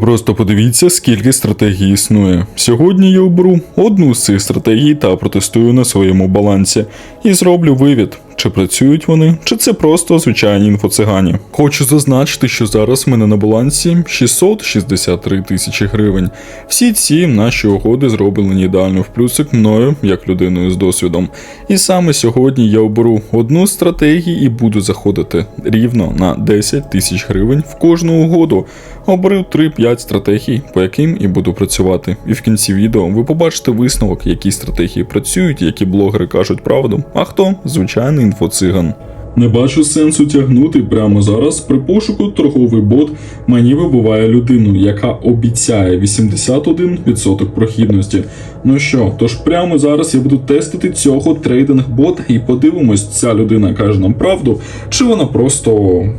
Просто подивіться, скільки стратегій існує. Сьогодні я оберу одну з цих стратегій та протестую на своєму балансі і зроблю вивід. Чи працюють вони, чи це просто звичайні інфоцигані. Хочу зазначити, що зараз в мене на балансі 663 тисячі гривень. Всі ці наші угоди зроблені ідеально в плюсик мною, як людиною з досвідом. І саме сьогодні я оберу одну з стратегій і буду заходити рівно на 10 тисяч гривень в кожну угоду. Оберу 3-5 стратегій, по яким і буду працювати. І в кінці відео ви побачите висновок, які стратегії працюють, які блогери кажуть правду, а хто звичайний інфоциган. Не бачу сенсу тягнути прямо зараз. При пошуку торговий бот мені вибуває людину, яка обіцяє 81% прохідності. Ну що, тож прямо зараз я буду тестити цього трейдинг-бота і подивимось, ця людина каже нам правду, чи вона просто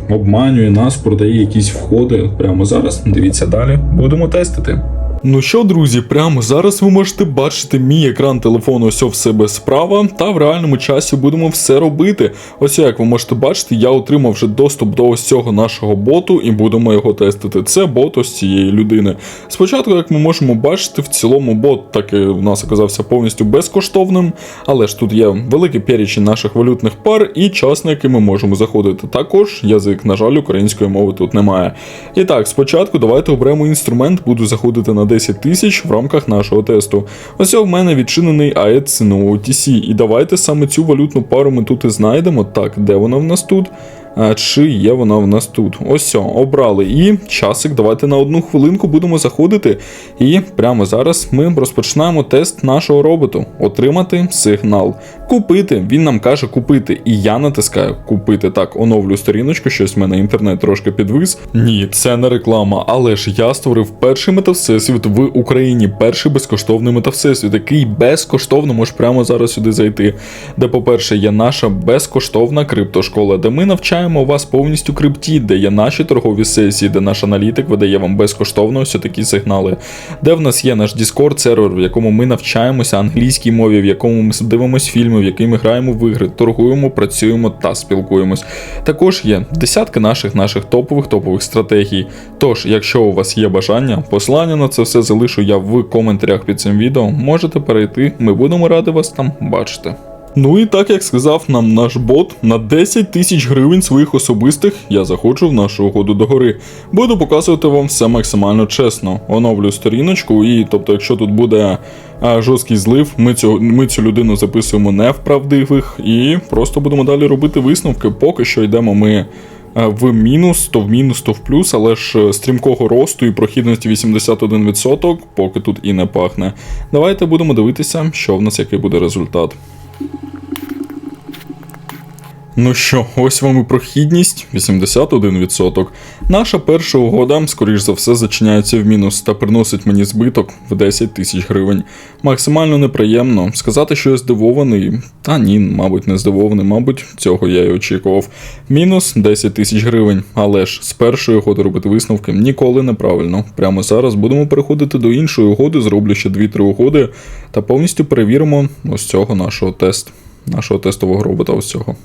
обманює нас, продає якісь входи. Прямо зараз. Дивіться далі, будемо тестити. Ну що, друзі, прямо зараз ви можете бачити мій екран телефону ось в себе справа, та в реальному часі будемо все робити. Ось як ви можете бачити, я отримав вже доступ до ось цього нашого боту і будемо його тестити. Це бот ось цієї людини. Спочатку, як ми можемо бачити, в цілому бот таки в нас оказався повністю безкоштовним, але ж тут є великий перечень наших валютних пар і час, на який ми можемо заходити. Також язик, на жаль, української мови тут немає. І так, спочатку давайте оберемо інструмент, буду заходити на 10 тисяч в рамках нашого тесту. Ось в мене відчинений AED цінового OTC. І давайте саме цю валютну пару ми тут і знайдемо. Так, де вона в нас тут? Чи є вона в нас тут? Ось, обрали. І часик, давайте на одну хвилинку будемо заходити. І прямо зараз ми розпочинаємо тест нашого роботу. Отримати сигнал. Купити. Він нам каже купити. І я натискаю купити. Так, оновлю сторіночку, щось в мене інтернет трошки підвис. Ні, це не реклама, але ж я створив перший метавсесвіт в Україні, перший безкоштовний метавсесвіт, який безкоштовно можеш прямо зараз сюди зайти. Де, по-перше, є наша безкоштовна криптошкола, де ми навчаємо вас повністю крипті, де є наші торгові сесії, де наш аналітик видає вам безкоштовно ось такі сигнали. Де в нас є наш Discord сервер, в якому ми навчаємося англійській мові, в якому ми дивимось фільми, в якій ми граємо в ігри, торгуємо, працюємо та спілкуємось. Також є десятки наших наших топових топових стратегій. Тож, якщо у вас є бажання, посилання на це все залишу я в коментарях під цим відео. Можете перейти, ми будемо раді вас там бачити. Ну і так як сказав нам наш бот, на 10 тисяч гривень своїх особистих я заходжу в нашу угоду до гори. Буду показувати вам все максимально чесно. Оновлю сторіночку, і тобто, якщо тут буде а, жорсткий злив, ми цю, ми цю людину записуємо не в правдивих і просто будемо далі робити висновки. Поки що йдемо ми. е, В мінус, то в мінус, то в плюс, але ж е, стрімкого росту і прохідності 81%, поки тут і не пахне. Давайте будемо дивитися, що в нас який буде результат. Ну що, ось вам і прохідність 81%. Наша перша угода, скоріш за все, зачиняється в мінус та приносить мені збиток в 10 тисяч гривень. Максимально неприємно. Сказати, що я здивований, та ні, мабуть, не здивований, мабуть, цього я і очікував. Мінус 10 тисяч гривень. Але ж з першої угоди робити висновки ніколи неправильно. Прямо зараз будемо переходити до іншої угоди, зроблю ще 2-3 угоди та повністю перевіримо ось цього нашого тест, нашого тестового робота ось цього.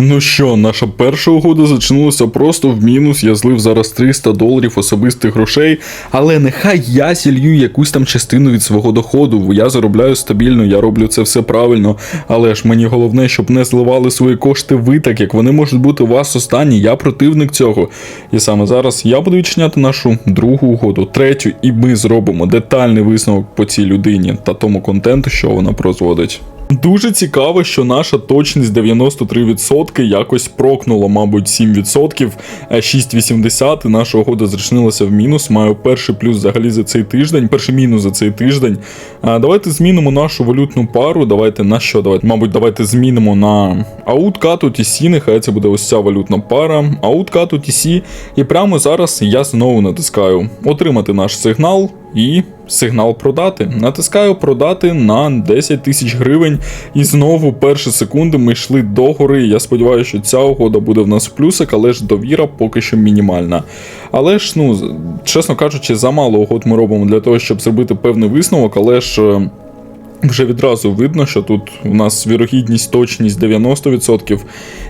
Ну що, наша перша угода зачинилася просто в мінус. Я злив зараз 300 доларів особистих грошей, але нехай я зілью якусь там частину від свого доходу. Я заробляю стабільно, я роблю це все правильно. Але ж мені головне, щоб не зливали свої кошти ви, так як вони можуть бути у вас останні. Я противник цього. І саме зараз я буду відчиняти нашу другу угоду, третю, і ми зробимо детальний висновок по цій людині та тому контенту, що вона прозводить. Дуже цікаво, що наша точність 93% якось прокнула, мабуть, 7%, е, 6,80 і наша угода зрішнилася в мінус. Маю перший плюс взагалі за цей тиждень, перший мінус за цей тиждень. А, Давайте змінимо нашу валютну пару. Давайте на що? Давайте, мабуть, давайте змінимо на ауткату TC, нехай це буде ось ця валютна пара. Ауткату TC. І прямо зараз я знову натискаю отримати наш сигнал і сигнал продати. Натискаю продати на 10 тисяч гривень. І знову перші секунди ми йшли до гори. Я сподіваюся, що ця угода буде в нас в плюсик, але ж довіра поки що мінімальна. Але ж, ну, чесно кажучи, замало угод ми робимо для того, щоб зробити певний висновок, але ж. Е, вже відразу видно, що тут у нас вірогідність, точність 90%.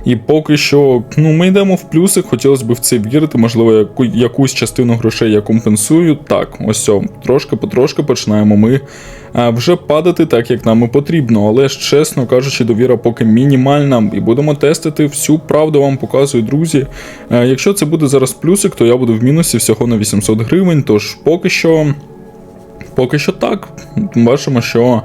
І поки що ну, ми йдемо в плюси, хотілося б в це вірити. Можливо, яку, якусь частину грошей я компенсую. Так, ось все, трошки потрошки починаємо ми а, вже падати так, як нам і потрібно. Але ж, чесно кажучи, довіра поки мінімальна, і будемо тестити всю правду вам показую, друзі. А, якщо це буде зараз плюсик, то я буду в мінусі всього на 800 гривень. Тож поки що. Поки що так. Бачимо, що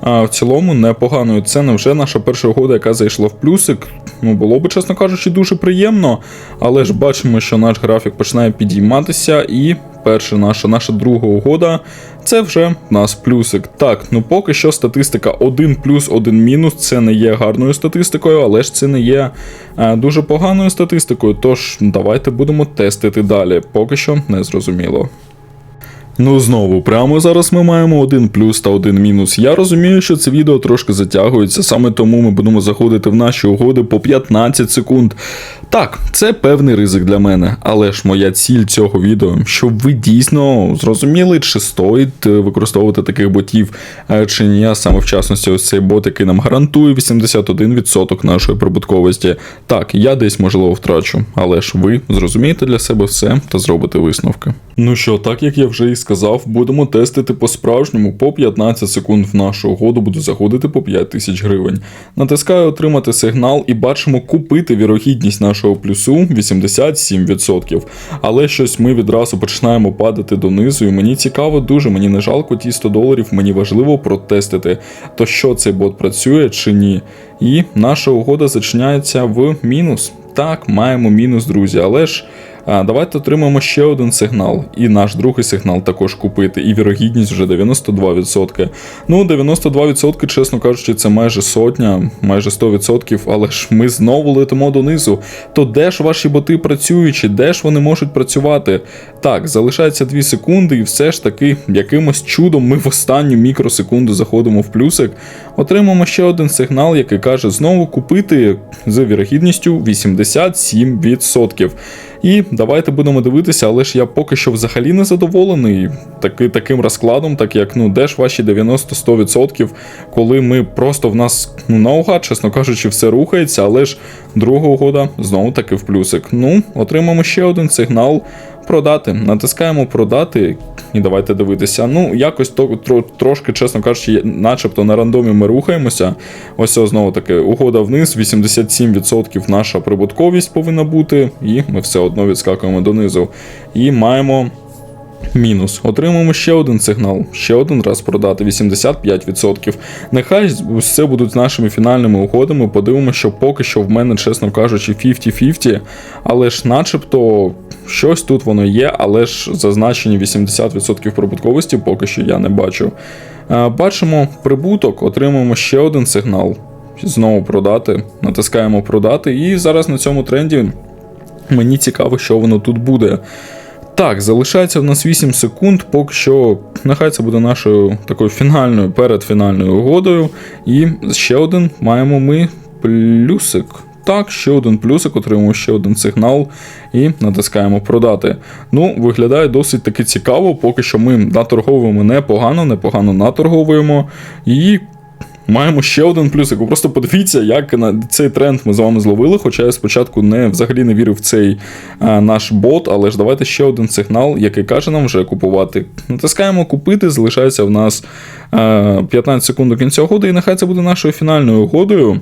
а, в цілому непогано. Це не вже наша перша угода, яка зайшла в плюсик. Ну, було би, чесно кажучи, дуже приємно. Але ж бачимо, що наш графік починає підійматися, і перша наша, наша друга угода це вже в нас плюсик. Так, ну поки що статистика 1 плюс 1 мінус. Це не є гарною статистикою, але ж це не є е, дуже поганою статистикою. Тож давайте будемо тестити далі. Поки що не зрозуміло. Ну знову, прямо зараз ми маємо один плюс та один мінус. Я розумію, що це відео трошки затягується, саме тому ми будемо заходити в наші угоди по 15 секунд. Так, це певний ризик для мене, але ж моя ціль цього відео, щоб ви дійсно зрозуміли, чи стоїть е, використовувати таких ботів, е, чи ні, а саме в частності, ось цей бот, який нам гарантує 81% нашої прибутковості. Так, я десь можливо втрачу, але ж ви зрозумієте для себе все та зробите висновки. Ну що, так як я вже і сказав, будемо тестити по-справжньому по 15 секунд в нашу угоду буду заходити по 5 тисяч гривень. Натискаю отримати сигнал і бачимо купити вірогідність нашого плюсу 87%. Але щось ми відразу починаємо падати донизу, і мені цікаво дуже, мені не жалко ті 100 доларів, мені важливо протестити, то що цей бот працює чи ні. І наша угода зачиняється в мінус. Так, маємо мінус, друзі, але ж. А, давайте отримаємо ще один сигнал, і наш другий сигнал також купити, і вірогідність вже 92%. Ну, 92%, чесно кажучи, це майже сотня, майже 100%, але ж ми знову летимо донизу. То де ж ваші боти працюючі, де ж вони можуть працювати? Так, залишається 2 секунди, і все ж таки, якимось чудом ми в останню мікросекунду заходимо в плюсик. Отримаємо ще один сигнал, який каже знову купити з вірогідністю 87%. І давайте будемо дивитися, але ж я поки що взагалі не задоволений таки, таким розкладом, так як ну де ж ваші 90-100%, коли ми просто в нас ну наугад, чесно кажучи, все рухається, але ж друга угода знову таки в плюсик. Ну, отримаємо ще один сигнал. Продати, натискаємо продати, і давайте дивитися. Ну, якось то, тро, трошки, чесно кажучи, начебто на рандомі ми рухаємося. Ось знову таки, угода вниз, 87% наша прибутковість повинна бути, і ми все одно відскакуємо донизу. І маємо. Мінус. Отримуємо ще один сигнал, ще один раз продати 85%. Нехай все будуть нашими фінальними угодами. Подивимося, що поки що в мене, чесно кажучи, 50-50, але ж начебто щось тут воно є, але ж зазначені 80% прибутковості поки що я не бачу. Е, Бачимо прибуток, отримуємо ще один сигнал. Знову продати, натискаємо продати, і зараз на цьому тренді мені цікаво, що воно тут буде. Так, залишається в нас 8 секунд, поки що нехай це буде нашою такою фінальною передфінальною угодою. І ще один маємо ми плюсик. Так, ще один плюсик, отримуємо ще один сигнал і натискаємо продати. Ну, виглядає досить таки цікаво, поки що ми наторговуємо непогано, непогано наторговуємо. І Маємо ще один плюсик. Ви просто подивіться, як на цей тренд ми з вами зловили. Хоча я спочатку не взагалі не вірив в цей а, наш бот, але ж давайте ще один сигнал, який каже нам вже купувати. Натискаємо купити, залишається в нас а, 15 секунд до кінця угоди, і нехай це буде нашою фінальною угодою.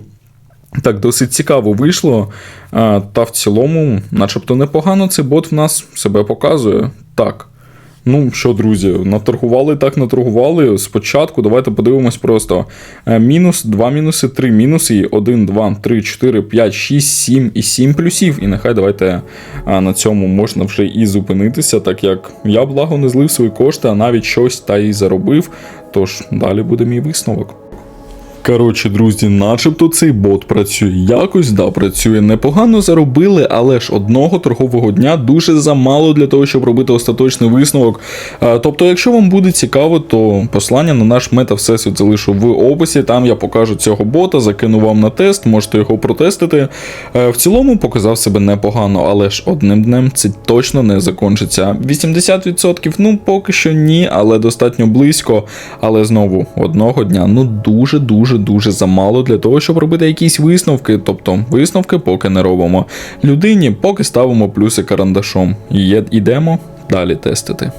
Так, досить цікаво вийшло. А, та в цілому, начебто непогано, цей бот в нас себе показує. Так. Ну що, друзі, наторгували так, наторгували. Спочатку давайте подивимось просто. Е, Мінус, 2 мінуси, 3 мінуси, 1, 2, 3, 4, 5, 6, 7 і 7 плюсів. І нехай давайте на цьому можна вже і зупинитися, так як я благо не злив свої кошти, а навіть щось та й заробив. Тож далі буде мій висновок. Коротше, друзі, начебто цей бот працює. Якось да, працює. Непогано заробили, але ж одного торгового дня дуже замало для того, щоб робити остаточний висновок. Тобто, якщо вам буде цікаво, то послання на наш мета всесвіт залишу в описі. Там я покажу цього бота, закину вам на тест, можете його протестити. Е, В цілому показав себе непогано, але ж одним днем це точно не закончиться. 80% ну поки що ні, але достатньо близько. Але знову одного дня ну дуже дуже дуже замало для того, щоб робити якісь висновки. Тобто висновки поки не робимо. Людині поки ставимо плюси карандашом. І йдемо далі тестити.